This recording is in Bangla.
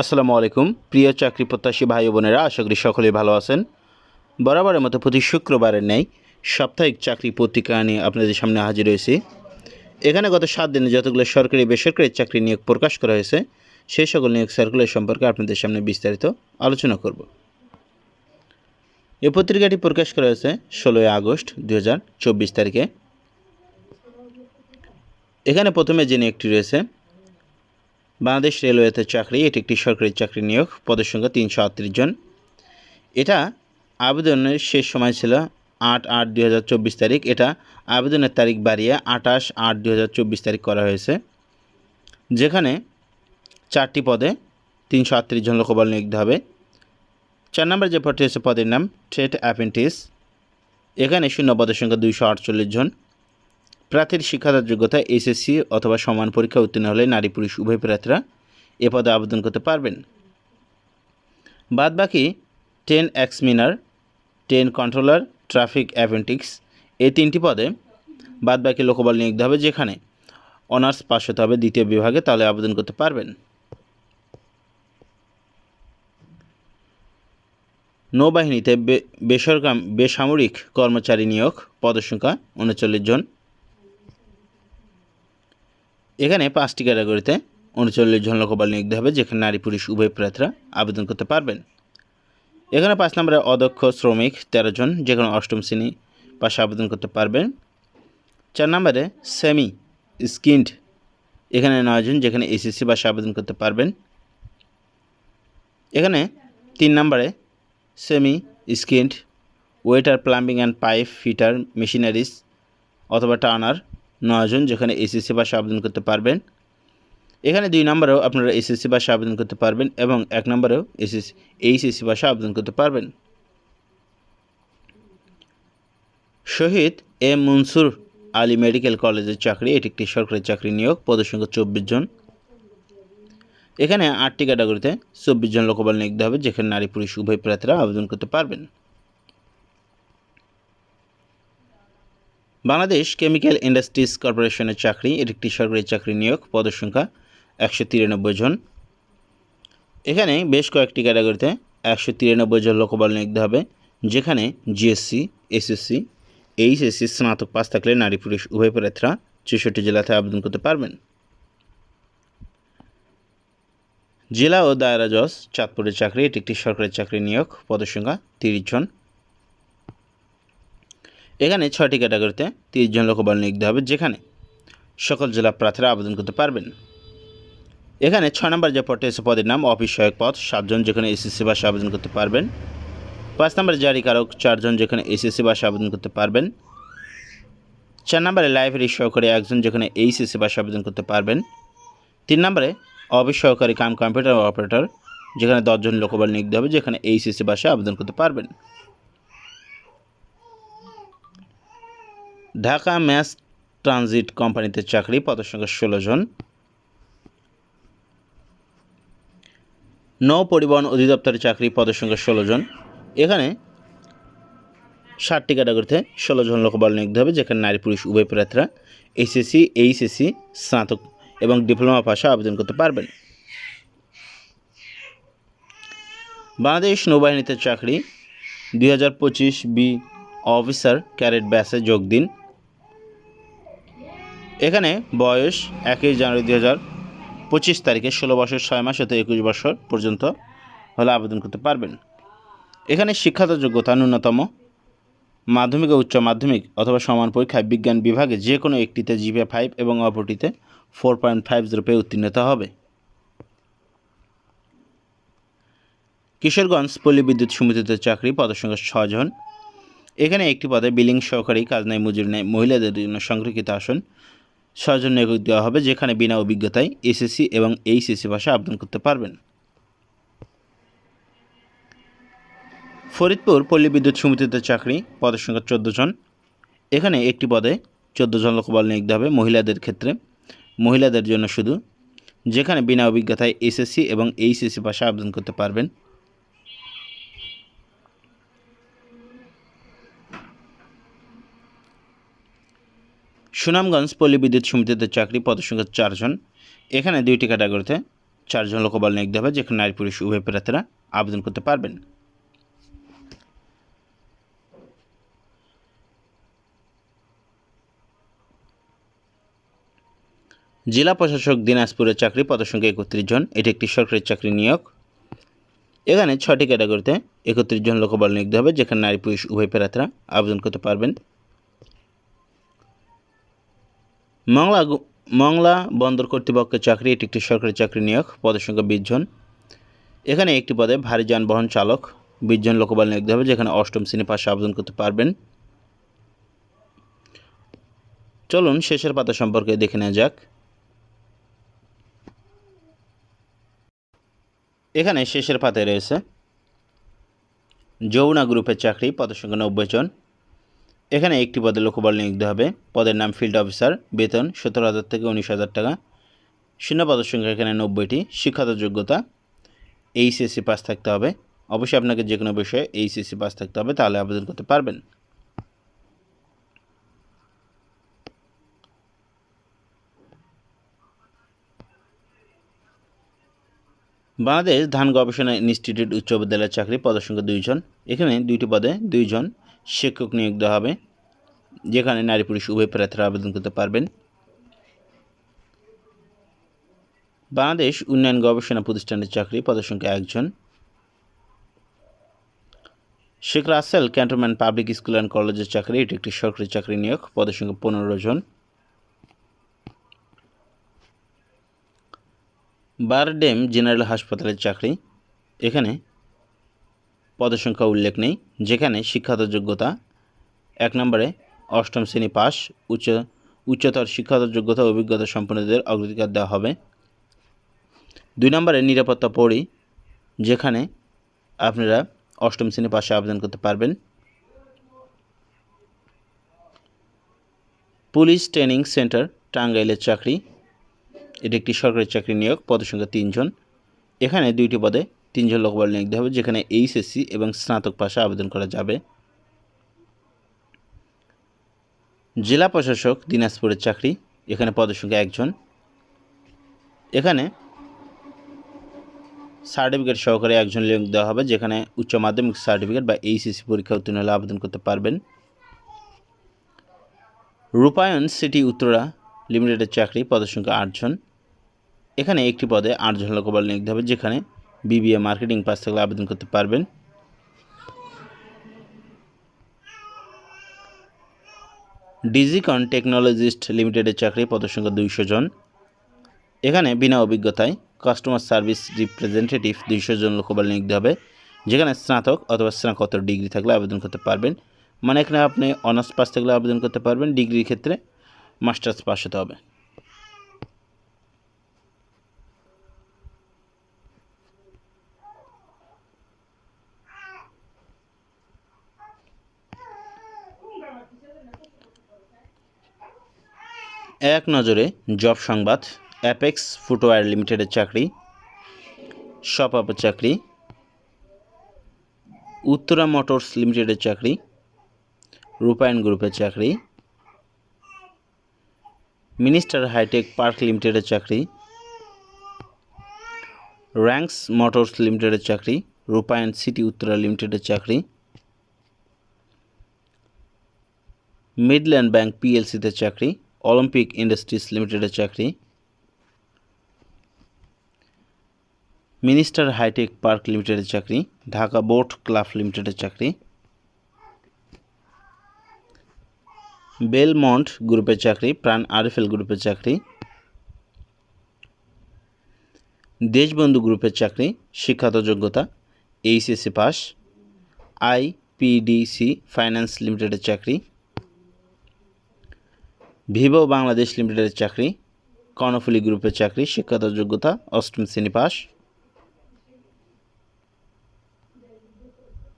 আসসালামু আলাইকুম। প্রিয় চাকরি প্রত্যাশী ভাই বোনেরা, আশা করি সকলেই ভালো আছেন। বরাবরের মতো প্রতি শুক্রবারের নেই সাপ্তাহিক চাকরি পত্রিকা নিয়ে আপনাদের সামনে হাজির হয়েছি। এখানে গত সাত দিনে যতগুলো সরকারি, বেসরকারি চাকরি নিয়োগ প্রকাশ করা হয়েছে, সেই সকল নিয়োগ সার্কুলার সম্পর্কে আপনাদের সামনে বিস্তারিত আলোচনা করব। এই পত্রিকাটি প্রকাশ করা হয়েছে ষোলোই আগস্ট দু হাজার চব্বিশ তারিখে। এখানে প্রথমে যে নিয়োগটি রয়েছে বাংলাদেশ রেলওয়েতে চাকরি, এটি একটি সরকারি চাকরি নিয়োগ, পদের সংখ্যা তিনশো আটত্রিশ জন। এটা আবেদনের শেষ সময় ছিল আট আট দুই তারিখ। এটা আবেদনের তারিখ বাড়িয়ে আঠাশ আট দুই তারিখ করা হয়েছে, যেখানে চারটি পদে তিনশো আটত্রিশ জন লোকবল নিয়োগ হবে। চার নম্বর যে পদটি হচ্ছে পদের নাম ট্রেড অ্যাপেন্টিস এখানে শূন্য পদের সংখ্যা দুইশো আটচল্লিশ জন। প্রার্থীর শিক্ষাদার যোগ্যতা এসএসসি অথবা সমান পরীক্ষা উত্তীর্ণ হলে নারী পুরুষ উভয় প্রার্থীরা এ পদে আবেদন করতে পারবেন। বাদবাকি ten examiner, ten controller, traffic অ্যাভেন্টিক্স এই তিনটি পদে বাদবাকি লোকবল নিয়োগ হবে যেখানে অনার্স পাস হতে হবে দ্বিতীয় বিভাগে তাহলে আবেদন করতে পারবেন। নৌবাহিনীতে বেসরকার বেসামরিক কর্মচারী নিয়োগ পদসংখ্যা উনচল্লিশ জন। এখানে পাঁচটি ক্যাটাগরিতে উনচল্লিশ জন লোকবল নিয়োগ হবে, যেখানে নারী, পুরুষ, উভয় প্রার্থীরা আবেদন করতে পারবেন। এখানে পাঁচ নম্বরে অদক্ষ শ্রমিক, তেরো জন, যেখানে অষ্টম শ্রেণি পাশে আবেদন করতে পারবেন। চার নম্বরে সেমি স্কিন্ড এখানে নয়জন যেখানে এসএসসি পাশে আবেদন করতে পারবেন। এখানে তিন নম্বরে semi skilled waiter plumbing and pipe fitter machineries অথবা টার্নার নয়জন যেখানে এসএসসি ভাষা আবেদন করতে পারবেন। এখানে দুই নম্বরেও আপনারা এসএসসি ভাষা আবেদন করতে পারবেন এবং এক নম্বরেও এসএস এইচএসসি ভাষা আবেদন করতে পারবেন। শহীদ এম মনসুর আলী মেডিকেল কলেজের চাকরি, এটি একটি সরকারি চাকরি নিয়োগ, পদসংখ্যা চব্বিশ জন। এখানে আটটি ক্যাটাগরিতে চব্বিশ জন লোকবল নিয়োগ হবে, যেখানে নারী, পুরুষ, উভয় প্রার্থীরা আবেদন করতে পারবেন। বাংলাদেশ কেমিক্যাল ইন্ডাস্ট্রিজ কর্পোরেশনের চাকরি এটি একটি সরকারি চাকরি নিয়োগ, পদের সংখ্যা একশো তিরানব্বই জন। এখানে বেশ কয়েকটি ক্যাটাগরিতে একশো তিরানব্বই জন লোকবল নিয়োগ হবে, যেখানে জিএসসি, এসএসসি, এইচএসসি, স্নাতক পাস থাকলে নারী, পুরুষ, উভয় প্রার্থীরা চৌষট্টি জেলাতে আবেদন করতে পারবেন। জেলা ও দায়রা জজ চাঁদপুরের চাকরি, এটি একটি সরকারি চাকরি নিয়োগ, পদের সংখ্যা তিরিশ জন। এখানে ছয়টি ক্যাটাগরিতে তিরিশ জন লোকবল নিয়োগ হবে, যেখানে সকল জেলা প্রার্থীরা আবেদন করতে পারবেন। এখানে ছয় নম্বর যে পদটি এসে পদের নাম অফিস সহায়ক পদ, সাতজন যেখানে এসএসসি বাসে আবেদন করতে পারবেন। পাঁচ নম্বরে জারিকারক চারজন যেখানে এসএসসি বাসে আবেদন করতে পারবেন। চার নম্বরে লাইব্রেরি সহকারী একজন যেখানে এইচএসসি বাসে আবেদন করতে পারবেন। তিন নম্বরে অফিস সহকারী কাম কম্পিউটার অপারেটর, যেখানে দশজন লোকবল নিয়োগ হবে, যেখানে এইচএসসি বাসে আবেদন করতে পারবেন। ঢাকা ম্যাস ট্রানজিট কোম্পানিতে চাকরি, পদের সংখ্যা ষোলো জন। নৌ পরিবহন অধিদপ্তরের চাকরি, পদের সংখ্যা ষোলো জন। এখানে ষাটটি ক্যাটাগরিতে ষোলো জন লোকবল নিয়োগ হবে, যেখানে নারী, পুরুষ, উভয় প্রার্থীরা এসএসসি, এইচএসসি, স্নাতক এবং ডিপ্লোমা পাশে আবেদন করতে পারবেন। বাংলাদেশ নৌবাহিনীতে চাকরি, দুই হাজার পঁচিশ বি অফিসার, ক্যারেট ব্যাসে যোগ দিন। এখানে বয়স একই জানুয়ারি দুই হাজার পঁচিশ তারিখে ষোলো বছর, ছয় মাস হতে একুশ বছর পর্যন্ত হলে আবেদন করতে পারবেন। এখানে শিক্ষাগত যোগ্যতা ন্যূনতম, মাধ্যমিক ও উচ্চ মাধ্যমিক অথবা সমান পরীক্ষায় বিজ্ঞান বিভাগে যে কোনো একটিতে জিপিএ ফাইভ এবং অপরটিতে ফোর পয়েন্ট ফাইভ জিরো পেয়ে উত্তীর্ণ হবে। কিশোরগঞ্জ পল্লী বিদ্যুৎ সমিতিতে চাকরি পদসংখ্যা ছজন এখানে একটি পদে বিলিং সহকারী, কাজ নাই, মজুরি নেই, মহিলাদের জন্য সংরক্ষিত আসন ছজন নিয়োগ দেওয়া হবে যেখানে বিনা অভিজ্ঞতায় এসএসসি এবং এইচএসসি ভাষা আবেদন করতে পারবেন। ফরিদপুর পল্লী বিদ্যুৎ সমিতিতে চাকরি, পদের সংখ্যা চোদ্দ জন। এখানে একটি পদে চোদ্দ জন লোকবল নিয়োগ দেওয়া হবে মহিলাদের ক্ষেত্রে। মহিলাদের জন্য শুধু, যেখানে বিনা অভিজ্ঞতায় এসএসসি এবং এইচএসসি ভাষা আবেদন করতে পারবেন। সুনামগঞ্জ পল্লী বিদ্যুৎ সমিতিতে চাকরি পদসংখ্যা চারজন। এখানে দুইটি ক্যাটাগরিতে চারজন লোকবল নিয়োগ দেওয়া হবে যেখানে নারী পুরুষ, উভয় প্রার্থীরা আবেদন করতে পারবেন। জেলা প্রশাসক দিনাজপুরের চাকরি পদসংখ্যা একত্রিশ জন, এটি একটি সরকারি চাকরি নিয়োগ। এখানে ছটি ক্যাটাগরিতে একত্রিশ জন লোকবল নিয়োগ দেওয়া হবে, যেখানে নারী, পুরুষ, উভয় প্রার্থীরা আবেদন করতে পারবেন। মংলা মংলা বন্দর কর্তৃপক্ষের চাকরি, এটি একটি সরকারি চাকরি নিয়োগ, পদের সংখ্যা বিশ জন। এখানে একটি পদে ভারী যানবাহন চালক, বিশ জন লোকবল নিয়োগ হবে, যেখানে অষ্টম শ্রেণি পাশে আবেদন করতে পারবেন। চলুন শেষের পাতা সম্পর্কে দেখে নেওয়া যাক। এখানে শেষের পাতায় রয়েছে যৌনা গ্রুপের চাকরি, পদের সংখ্যা নব্বই জন। এখানে একটি পদে লোকবল নিয়োগ হবে। পদের নাম ফিল্ড অফিসার বেতন সতেরো হাজার থেকে উনিশ হাজার টাকা। শূন্য পদের সংখ্যা এখানে নব্বইটি। শিক্ষাগত যোগ্যতা এইচএসসি পাস থাকতে হবে। অবশ্যই আপনাকে যে কোনো বিষয়ে এইচএসসি পাস থাকতে হবে, তাহলে আবেদন করতে পারবেন। বাংলাদেশ ধান গবেষণা ইনস্টিটিউট উচ্চ বিদ্যালয়ের চাকরি, পদের সংখ্যা দুইজন। এখানে দুইটি পদে দুইজন। শিক্ষক নিয়োগ দেওয়া হবে, যেখানে নারী পুরুষ উভয় প্রার্থীরা আবেদন করতে পারবেন। বাংলাদেশ উন্নয়ন গবেষণা প্রতিষ্ঠানের চাকরি পদের সংখ্যা একজন। Sheikh Russel cantonment public school and কলেজের চাকরি, এটি একটি সরকারি চাকরি নিয়োগ পদের সংখ্যা পনেরো জন। বারডেম জেনারেল হাসপাতালের চাকরি, এখানে পদের সংখ্যা উল্লেখ নেই, যেখানে শিক্ষাগত যোগ্যতা এক নম্বরে অষ্টম শ্রেণি পাস উচ্চ, উচ্চতর শিক্ষাগত যোগ্যতা অভিজ্ঞতা সম্পন্নদের অগ্রাধিকার দেওয়া হবে। দুই নম্বরে নিরাপত্তা পড়ি, যেখানে আপনারা অষ্টম শ্রেণি পাশে আবেদন করতে পারবেন। পুলিশ ট্রেনিং সেন্টার, টাঙ্গাইলের চাকরি, এটি একটি সরকারি চাকরি নিয়োগ পদের সংখ্যা তিনজন। এখানে দুইটি পদে তিনজন লোকবল দেওয়া হবে, যেখানে এইচএসসি এবং স্নাতক পাশে আবেদন করা যাবে। জেলা প্রশাসক দিনাজপুরের চাকরি, এখানে পদের সংখ্যা একজন। এখানে সার্টিফিকেট সহকারে একজন নিয়োগ দেওয়া হবে, যেখানে উচ্চ মাধ্যমিক সার্টিফিকেট বা এইচএসসি পরীক্ষা উত্তীর্ণ হলে আবেদন করতে পারবেন। রূপায়ণ সিটি উত্তরা লিমিটেডের চাকরি, পদের সংখ্যা আটজন। এখানে একটি পদে আটজন লোকবল নিয়োগ হবে, যেখানে বিবিএ মার্কেটিং পাস থাকলে আবেদন করতে পারবেন। ডিজিকন টেকনোলজিস্ট লিমিটেডের চাকরি পদের সংখ্যা দুইশো জন। এখানে বিনা অভিজ্ঞতায় কাস্টমার সার্ভিস রিপ্রেজেন্টেটিভ দুইশো জন লোকবল নিয়োগ হবে, যেখানে স্নাতক অথবা স্নাতকোত্তর ডিগ্রি থাকলে আবেদন করতে পারবেন। মানে এখানে আপনি অনার্স পাস থাকলে আবেদন করতে পারবেন, ডিগ্রির ক্ষেত্রে মাস্টার্স পাস হতে হবে। এক নজরে জব সংবাদ অ্যাপেক্স ফুটওয়্যার লিমিটেডের চাকরি সপাপের চাকরি উত্তরা মোটরস লিমিটেডের চাকরি রূপায়ণ গ্রুপের চাকরি মিনিস্টার হাইটেক পার্ক লিমিটেডের চাকরি র্যাঙ্কস মোটরস লিমিটেডের চাকরি রূপায়ণ সিটি উত্তরা লিমিটেডের চাকরি মিডল্যান্ড ব্যাংক পিএলসিতে চাকরি অলিম্পিক ইন্ডাস্ট্রিজ লিমিটেডের চাকরি। মিনিস্টার হাইটেক পার্ক লিমিটেডের চাকরি। ঢাকা বোট ক্লাব লিমিটেডের চাকরি। বেলমন্ট গ্রুপের চাকরি প্রাণ আরএফএল গ্রুপের চাকরি। দেশবন্ধু গ্রুপের চাকরি শিক্ষাগত যোগ্যতা এইচএসসি পাস আইপিডিসি ফাইন্যান্স লিমিটেডের চাকরি। ভিভো বাংলাদেশ লিমিটেডের চাকরি কর্ণফুলি গ্রুপের চাকরি শিক্ষাগত যোগ্যতা অষ্টম শ্রেণি পাস